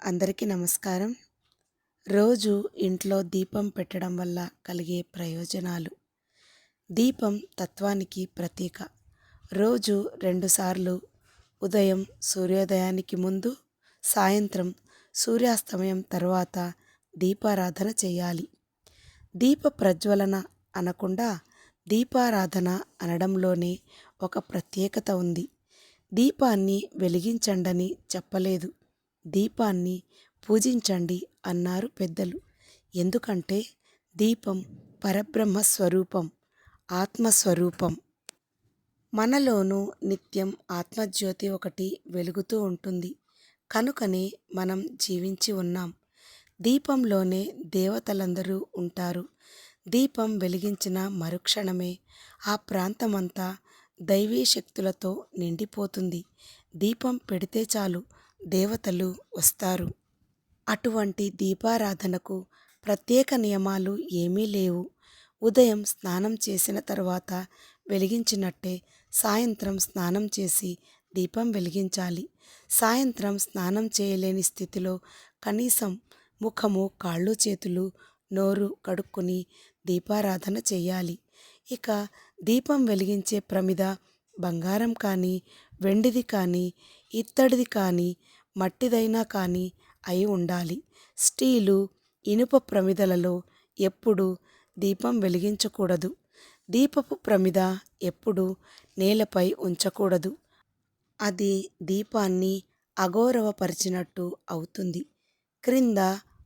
అందరికీ నమస్కారం. రోజు ఇంట్లో దీపం పెట్టడం వల్ల కలిగే ప్రయోజనాలు. దీపం తత్వానికి ప్రతీక. రోజు రెండుసార్లు ఉదయం సూర్యోదయానికి ముందు సాయంత్రం సూర్యాస్తమయం తర్వాత దీపారాధన చేయాలి. దీప ప్రజ్వలన అనకుండా దీపారాధన అనడంలోనే ఒక ప్రత్యేకత ఉంది. దీపాన్ని వెలిగించండని చెప్పలేదు. దీపాన్ని పూజించండి అన్నారు పెద్దలు. ఎందుకంటే దీపం పరబ్రహ్మ స్వరూపం ఆత్మస్వరూపం. మనలోనూ నిత్యం ఆత్మజ్యోతి ఒకటి వెలుగుతూ ఉంటుంది. కనుకనే మనం జీవించి ఉన్నాం. దీపంలోనే దేవతలందరూ ఉంటారు. దీపం వెలిగించిన మరుక్షణమే ఆ ప్రాంతమంతా దైవీ శక్తులతో నిండిపోతుంది. దీపం పెడితే చాలు దేవతలు వస్తారు. అటువంటి దీపారాధనకు ప్రత్యేక నియమాలు ఏమీ లేవు. ఉదయం స్నానం చేసిన తర్వాత వెలిగించినట్టే సాయంత్రం స్నానం చేసి దీపం వెలిగించాలి. సాయంత్రం స్నానం చేయలేని స్థితిలో కనీసం ముఖము కాళ్ళు చేతులు నోరు కడుక్కొని దీపారాధన చేయాలి. ఇక దీపం వెలిగించే ప్రమిద బంగారం కానీ వెండిది కానీ ఇత్తడిది కానీ మట్టిదైనా కానీ అయి ఉండాలి. స్టీలు ఇనుప ప్రమిదలలో ఎప్పుడు దీపం వెలిగించకూడదు. దీపపు ప్రమిద ఎప్పుడు నేలపై ఉంచకూడదు. అది దీపాన్ని అగౌరవపరిచినట్టు అవుతుంది. క్రింద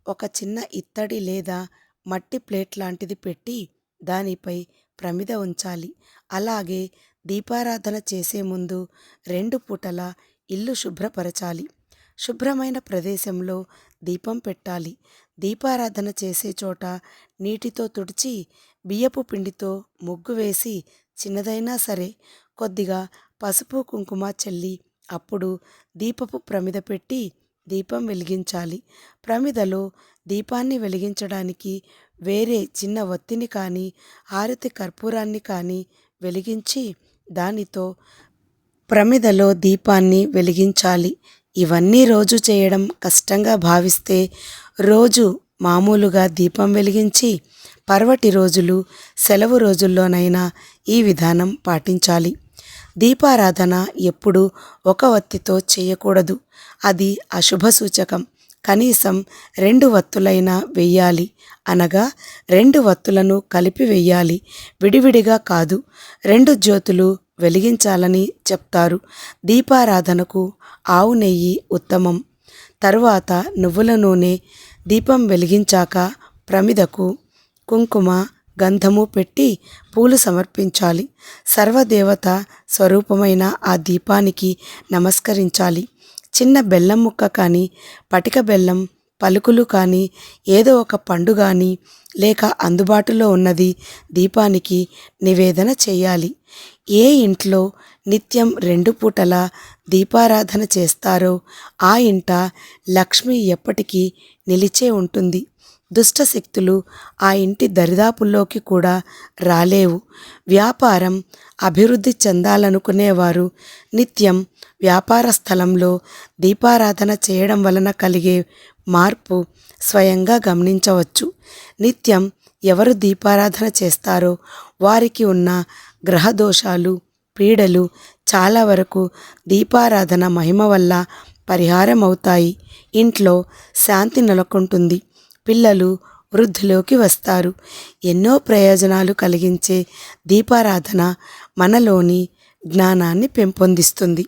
ఒక చిన్న ఇత్తడి లేదా మట్టి ప్లేట్ లాంటిది పెట్టి దానిపై ప్రమిద ఉంచాలి. అలాగే దీపారాధన చేసే ముందు రెండు పూటలా ఇల్లు శుభ్రపరచాలి. శుభ్రమైన ప్రదేశంలో దీపం పెట్టాలి. దీపారాధన చేసే చోట నీటితో తుడిచి బియ్యపు పిండితో ముగ్గు వేసి చిన్నదైనా సరే కొద్దిగా పసుపు కుంకుమ చల్లి అప్పుడు దీపపు ప్రమిద పెట్టి దీపం వెలిగించాలి. ప్రమిదలో దీపాన్ని వెలిగించడానికి వేరే చిన్న ఒత్తిని కానీ హారతి కర్పూరాన్ని కానీ వెలిగించి దానితో ప్రమిదలో దీపాన్ని వెలిగించాలి. ఇవన్నీ రోజు చేయడం కష్టంగా భావిస్తే రోజు మామూలుగా దీపం వెలిగించి పర్వటి రోజులు సెలవు రోజుల్లోనైనా ఈ విధానం పాటించాలి. దీపారాధన ఎప్పుడు ఒక వత్తితో చేయకూడదు. అది అశుభ సూచకం. కనీసం రెండు వత్తులైనా వెయ్యాలి. అనగా రెండు వత్తులను కలిపి వెయ్యాలి. విడివిడిగా కాదు రెండు జ్యోతులు వెలిగించాలని చెప్తారు. దీపారాధనకు ఆవు నెయ్యి ఉత్తమం. తరువాత నువ్వుల నూనె దీపం వెలిగించాక ప్రమిదకు కుంకుమ గంధము పెట్టి పూలు సమర్పించాలి. సర్వదేవత స్వరూపమైన ఆ దీపానికి నమస్కరించాలి. చిన్న బెల్లం ముక్క కానీ పటిక బెల్లం పలుకులు కానీ ఏదో ఒక పండు కానీ లేక అందుబాటులో ఉన్నది దీపానికి నివేదన చేయాలి. ఏ ఇంట్లో నిత్యం రెండు పూటల దీపారాధన చేస్తారో ఆ ఇంట లక్ష్మి ఎప్పటికీ నిలిచే ఉంటుంది. దుష్టశక్తులు ఆ ఇంటి దరిదాపుల్లోకి కూడా రాలేవు. వ్యాపారం అభివృద్ధి చెందాలనుకునేవారు. నిత్యం వ్యాపార స్థలంలో దీపారాధన చేయడం వలన కలిగే మార్పు స్వయంగా గమనించవచ్చు. నిత్యం ఎవరు దీపారాధన చేస్తారో వారికి ఉన్న గ్రహ దోషాలు పీడలు చాలా వరకు దీపారాధన మహిమ వల్ల పరిహారం అవుతాయి ఇంట్లో శాంతి నెలకొంటుంది. పిల్లలు వృద్ధిలోకి వస్తారు. ఎన్నో ప్రయోజనాలు కలిగించే దీపారాధన మనలోని జ్ఞానాన్ని పెంపొందిస్తుంది.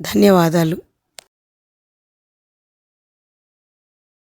ధన్యవాదాలు.